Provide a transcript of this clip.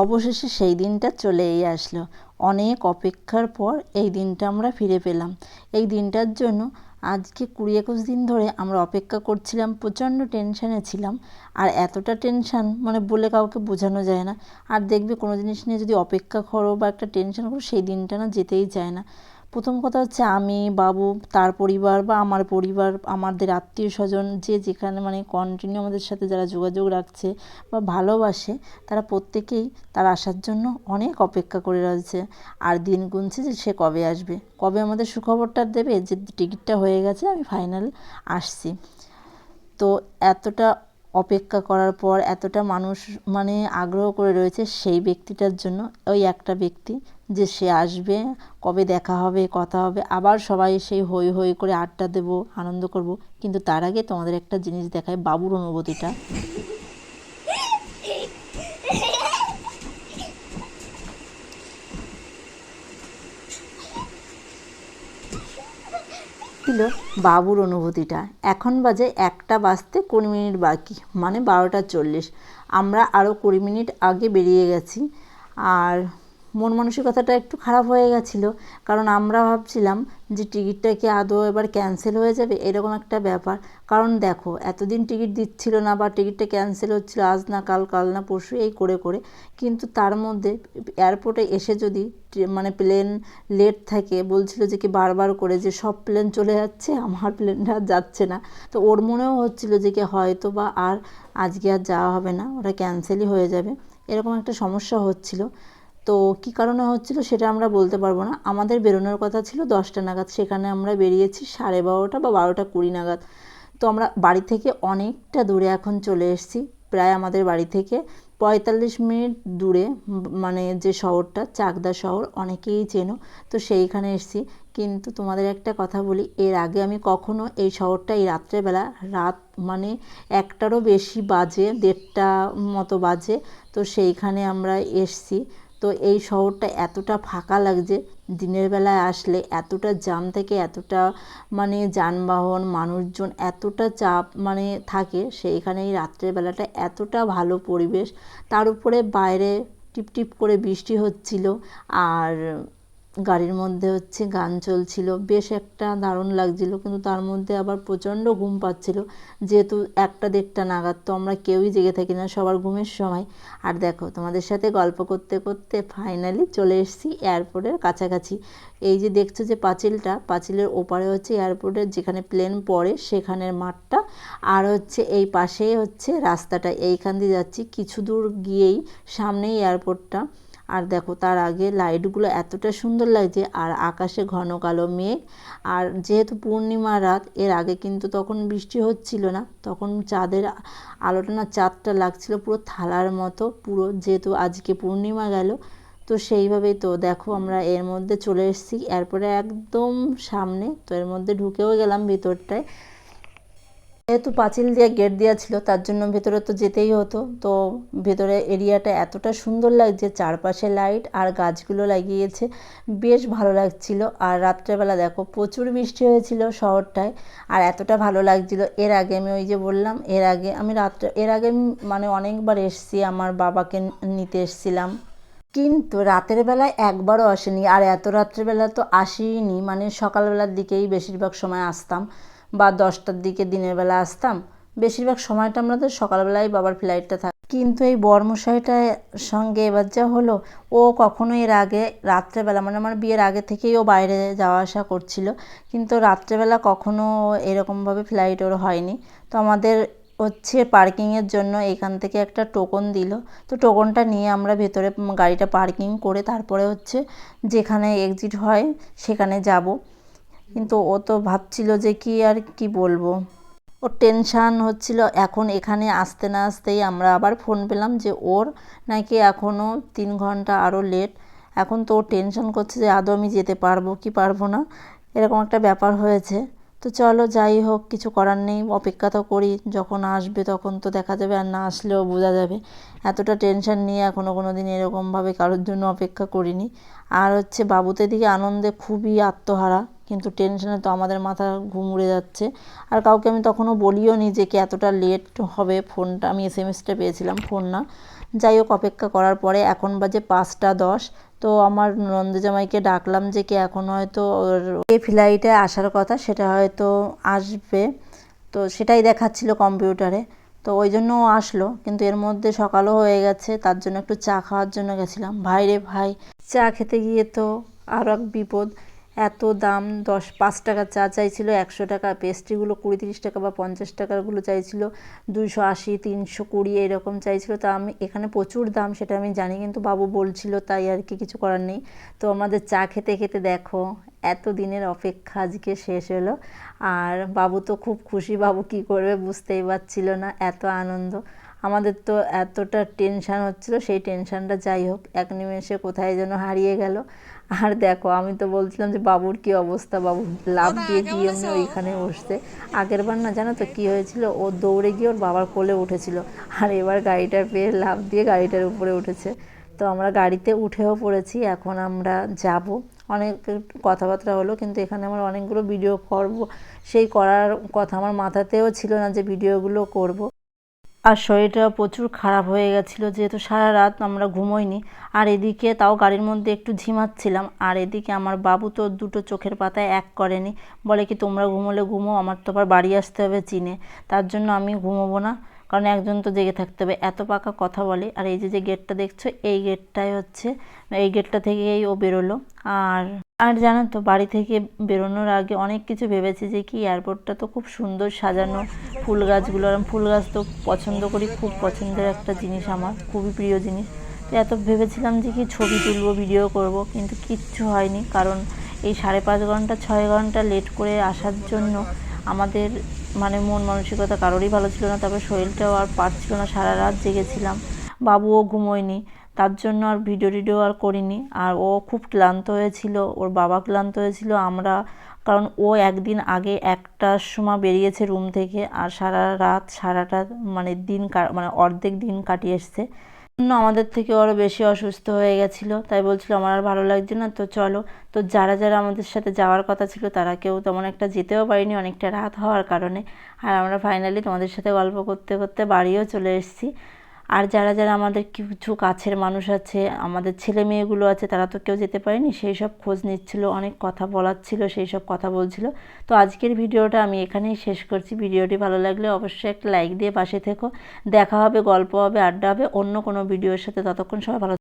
অবশেষে সেই দিনটা চলেই আসলো। অনেক অপেক্ষার পর এই দিনটা আমরা ফিরে পেলাম। এই দিনটার জন্য আজকে কুড়ি একুশ দিন ধরে আমরা অপেক্ষা করছিলাম, প্রচণ্ড টেনশানে ছিলাম। আর এতটা টেনশান মানে বলে কাউকে বোঝানো যায় না। আর দেখবে কোনো জিনিস নিয়ে যদি অপেক্ষা করো বা একটা টেনশান করো, সেই দিনটা না যেতেই চায় না। প্রথম কথা হচ্ছে আমি, বাবু, তার পরিবার বা আমার পরিবার, আমাদের আত্মীয় স্বজন যে যেখানে মানে কন্টিনিউ আমাদের সাথে যারা যোগাযোগ রাখছে বা ভালোবাসে, তারা প্রত্যেকেই তার আসার জন্য অনেক অপেক্ষা করে রয়েছে। আর দিন গুনছে যে সে কবে আসবে? কবে আমাদের সুখবরটা দেবে যে টিকিটটা হয়ে গেছে, আমি ফাইনাল আসছি। তো এতটা অপেক্ষা করার পর এতটা মানুষ মানে আগ্রহ করে রয়েছে সেই ব্যক্তিটার জন্য, ওই একটা ব্যক্তি যে সে আসবে, কবে দেখা হবে, কথা হবে, আবার সবাই সেই হই হই করে আড্ডা দেবো, আনন্দ করব। কিন্তু তার আগে তোমাদের একটা জিনিস দেখায় বাবুর অনুভূতিটা। ছিল বাবুর অনুভূতিটা। এখন বাজে একটা বাজতে কুড়ি মিনিট বাকি মানে বারোটা চল্লিশ। আমরা আরও কুড়ি মিনিট আগে বেরিয়ে গেছি। আর মন মানসিকতাটা একটু খারাপ হয়ে গেছিল। কারণ আমরা ভাবছিলাম যে টিকিটটা কি আদৌ এবার ক্যান্সেল হয়ে যাবে? এরকম একটা ব্যাপার। কারণ দেখো, এতদিন টিকিট দিচ্ছিল না বা টিকিটটা ক্যান্সেল হচ্ছিল, আজ না কাল কাল না পরশু, এই করে করে। কিন্তু তার মধ্যে এয়ারপোর্টে এসে যদি মানে প্লেন লেট থাকে, বলছিল যে কি বারবার করে যে সব প্লেন চলে যাচ্ছে, আমার প্লেনটা যাচ্ছে না। তো ওর মনেও হচ্ছিল যে কি হয়তো বা আর আজকে আর যাওয়া হবে না, ওটা ক্যান্সেলই হয়ে যাবে। এরকম একটা সমস্যা হচ্ছিল। তো কী কারণে হচ্ছিল সেটা আমরা বলতে পারব না। আমাদের বেরোনোর কথা ছিল দশটা নাগাদ, সেখানে আমরা বেরিয়েছি সাড়ে বারোটা বা বারোটা কুড়ি নাগাদ। তো আমরা বাড়ি থেকে অনেকটা দূরে এখন চলে এসেছি, প্রায় আমাদের বাড়ি থেকে পঁয়তাল্লিশ মিনিট দূরে মানে যে শহরটা, চাকদা শহর, অনেকেই চেনো, তো সেইখানে এসেছি। কিন্তু তোমাদের একটা কথা বলি, এর আগে আমি কখনো এই শহরটা এই রাত্রেবেলা, রাত মানে একটারও বেশি বাজে, দেড়টা মতো বাজে, তো সেইখানে আমরা এসছি। তো এই শহরটা এতটা ফাঁকা লাগছে, দিনের বেলায় আসলে এতটা জাম থেকে এতটা মানে যানবাহন, মানুষজন এতটা চাপ মানে থাকে সেইখানে এই রাত্রের বেলাটা এতটা ভালো পরিবেশ। তার উপরে বাইরে টিপ টিপ করে বৃষ্টি হচ্ছিল, আর গাড়ির মধ্যে হচ্ছে গান চলছিল। বেশ একটা দারুণ লাগছিল, কিন্তু তার মধ্যে আবার প্রচণ্ড ঘুম পাচ্ছিল। যেহেতু একটা দেড়টা নাগাদ, তো আমরা কেউই জেগে থাকি না সবার ঘুমের সময়। আর দেখো, তোমাদের সাথে গল্প করতে করতে ফাইনালি চলে এসেছি এয়ারপোর্টের কাছাকাছি। এই যে দেখছ যে পাঁচিলটা, পাঁচিলের ওপারে হচ্ছে এয়ারপোর্টের যেখানে প্লেন পড়ে, সেখানের মাঠটা। আর হচ্ছে এই পাশেই হচ্ছে রাস্তাটা। এইখান দিয়ে যাচ্ছি, কিছু দূর গিয়েই সামনেই এয়ারপোর্টটা আর দেখো তার আগে লাইটগুলো এতটা সুন্দর লাগছে, আর আকাশে ঘন কালো মেঘ। আর যেহেতু পূর্ণিমা রাত, এর আগে কিন্তু তখন বৃষ্টি হচ্ছিল না, তখন চাঁদের আলোটা না চাঁদটা লাগছিল পুরো থালার মতো, পুরো যেহেতু আজকে পূর্ণিমা গেল। তো সেইভাবেই তো দেখো আমরা এর মধ্যে চলে এসেছি, এরপরে একদম সামনে, তো এর মধ্যে ঢুকেও গেলাম ভিতরটায়। যেহেতু পাঁচিল দিয়ে গেট দেওয়া ছিল, তার জন্য ভেতরে তো যেতেই হতো। তো ভেতরে এরিয়াটা এতটা সুন্দর লাগছে, চারপাশে লাইট আর গাছগুলো লাগিয়েছে, বেশ ভালো লাগছিল। আর রাত্রেবেলা দেখো প্রচুর বৃষ্টি হয়েছিল শহরটায়, আর এতটা ভালো লাগছিল। এর আগে আমি ওই যে বললাম, এর আগে আমি রাত্রে, এর আগে মানে অনেকবার এসছি, আমার বাবাকে নিতে এসছিলাম। কিন্তু রাতের বেলায় একবারও আসেনি, আর এত রাত্রেবেলা তো আসিনি মানে সকালবেলার দিকেই বেশিরভাগ সময় আসতাম। বা দশটার দিকে দিনের বেলা আসতাম, বেশিরভাগ সময়টা আমরা তো সকালবেলায় বাবার ফ্লাইটটা থাক। কিন্তু এই বর্মশাইটার সঙ্গে এবার যা হলো, ও কখনো এর আগে রাত্রেবেলা মানে আমার বিয়ের আগে থেকেই ও বাইরে যাওয়া আসা করছিল, কিন্তু রাত্রেবেলা কখনো এরকমভাবে ফ্লাইট ওর হয়নি। তো আমাদের হচ্ছে পার্কিংয়ের জন্য এখান থেকে একটা টোকন দিল। তো টোকনটা নিয়ে আমরা ভেতরে গাড়িটা পার্কিং করে তারপরে হচ্ছে যেখানে এক্সিট হয়, সেখানে যাব। কিন্তু ও তো ভাবছিল যে কি আর কি বলব। ওর টেনশান হচ্ছিল, এখন এখানে আসতে না আসতেই আমরা আবার ফোন পেলাম যে ওর নাকি এখনও তিন ঘণ্টা আরও লেট এখন তো ও টেনশন করছে যে আদৌ আমি যেতে পারব কি পারব না। এরকম একটা ব্যাপার হয়েছে। তো চলো যাই হোক, কিছু করার নেই, অপেক্ষা তো করি, যখন আসবে তখন তো দেখা যাবে আর না আসলেও বোঝা যাবে। এতটা টেনশন নিয়ে এখনও কোনো দিন এরকমভাবে কারোর জন্য অপেক্ষা করিনি। আর হচ্ছে বাবুতে দিকে আনন্দে খুবই আত্মহারা। কিন্তু টেনশনে তো আমাদের মাথা ঘুম উড়ে যাচ্ছে। আর কাউকে আমি তখনও বলিও নি যে কি এতটা লেট হবে ফোনটা আমি এস এম এসটা পেয়েছিলাম ফোন না। যাই হোক, অপেক্ষা করার পরে এখন বাজে পাঁচটা দশ। তো আমার নন্দজামাইকে ডাকলাম যে কি এখন হয়তো ওর ফ্লাইটে আসার কথা, সেটা হয়তো আসবে। তো সেটাই দেখাচ্ছিল কম্পিউটারে তো ওই জন্য আসলো। কিন্তু এর মধ্যে সকালও হয়ে গেছে, তার জন্য একটু চা খাওয়ার জন্য গেছিলাম। ভাই রে ভাই, চা খেতে গিয়ে তো আরও এক বিপদ। এত দাম? দশ, পাঁচ টাকা চা চাইছিল, একশো টাকা। পেস্ট্রিগুলো কুড়ি, তিরিশ টাকা বা পঞ্চাশ টাকারগুলো চাইছিল। দুইশো আশি, তিনশো কুড়ি এরকম চাইছিল। তা আমি, এখানে প্রচুর দাম, সেটা আমি জানি, কিন্তু বাবু বলছিল, তাই আর কি কিছু করার নেই। তো আমাদের চা খেতে খেতে দেখো, এত দিনের অপেক্ষা, আজকে শেষ হলো। আর বাবু তো খুব খুশি, বাবু কি করবে বুঝতেই পারছিল না, এত আনন্দ। আমাদের তো এতটা টেনশান হচ্ছিল, সেই টেনশানটা যাই হোক, এক নিমেষে কোথায় যেন হারিয়ে গেল। আর দেখো আমি তো বলছিলাম যে বাবুর কি অবস্থা? বাবু লাভ দিয়ে গিয়ে এমনি ওইখানে বসতে আগের বার না জানো তো কি হয়েছিল? ও দৌড়ে গিয়ে ওর বাবার কোলে উঠেছিল। আর এবার গাড়িটা পেয়ে লাভ দিয়ে গাড়িটার উপরে উঠেছে। তো আমরা গাড়িতে উঠেও পড়েছি এখন আমরা যাব। অনেক কথাবার্তা হলো কিন্তু এখানে আমার অনেকগুলো ভিডিও করব। সেই করার কথা আমার মাথাতেও ছিল না যে ভিডিওগুলো করব। আর শরীরটা প্রচুর খারাপ হয়ে গেছিল, যেহেতু সারা রাত আমরা ঘুমোইনি। আর এদিকে তাও গাড়ির মধ্যে একটু ঝিমাচ্ছিলাম। আর এদিকে আমার বাবু তো দুটো চোখের পাতায় এক করেনি। বলে কি, তোমরা ঘুমোলে ঘুমো, আমার তো আবার বাড়ি আসতে হবে চিনে। তার জন্য আমি ঘুমোবো না, কারণ একজন তো জেগে থাকতে হবে। এত পাকা কথা বলে, আর এই যে যে গেটটা দেখছ, এই গেটটাই হচ্ছে, এই গেটটা থেকেই ও বেরোলো। আর আর জানো তো, বাড়ি থেকে বেরোনোর আগে অনেক কিছু ভেবেছি যে কি এয়ারপোর্টটা তো খুব সুন্দর সাজানো। ফুল গাছগুলো, আর ফুল গাছ তো পছন্দ করি, খুব পছন্দের একটা জিনিস আমার, খুবই প্রিয় জিনিস। তো এত ভেবেছিলাম যে কি ছবি তুলবো ভিডিও করব, কিন্তু কিচ্ছু হয়নি। কারণ এই সাড়ে পাঁচ ঘণ্টা, ছয় ঘণ্টা লেট করে আসার জন্য আমাদের মানে মন মানসিকতা কারোরই ভালো ছিল না, তারপর শরীরটাও আর পারছিল না, সারা রাত জেগেছিলাম। বাবুও ঘুমোয়নি। তার জন্য আর ভিডিও টিডিও আর করিনি। আর ও খুব ক্লান্ত হয়েছিল, ওর বাবা ক্লান্ত হয়েছিল, আমরা, কারণ ও একদিন আগে একটার সময় বেরিয়েছে রুম থেকে, আর সারা রাত, সারাটা মানে দিন মানে অর্ধেক দিন কাটিয়ে এসছে। জন্য আমাদের থেকে আরও বেশি অসুস্থ হয়ে গেছিল, তাই বলছিল, আমার আর ভালো লাগছে না, তো চলো। তো যারা যারা আমাদের সাথে যাওয়ার কথা ছিল, তারা কেউ তেমন একটা যেতেও পারিনি, অনেকটা রাত হওয়ার কারণে। আর আমরা ফাইনালি তোমাদের সাথে গল্প করতে করতে বাড়িও চলে এসেছি। আর যারা যারা আমাদের কিছু কাছের মানুষ আছে, আমাদের ছেলে মেয়েগুলো আছে, তারা তো কেউ যেতে পারেনি, সেই সব খোঁজ নিচ্ছিল, অনেক কথা বলার ছিল, সেই সব কথা বলছিল। তো আজকের ভিডিওটা আমি এখানেই শেষ করছি। ভিডিওটি ভালো লাগলে অবশ্যই একটা লাইক দিয়ে পাশে থেকো। দেখা হবে, গল্প হবে, আড্ডা হবে, অন্য কোনো ভিডিওর সাথে। ততক্ষণ সবাই ভালো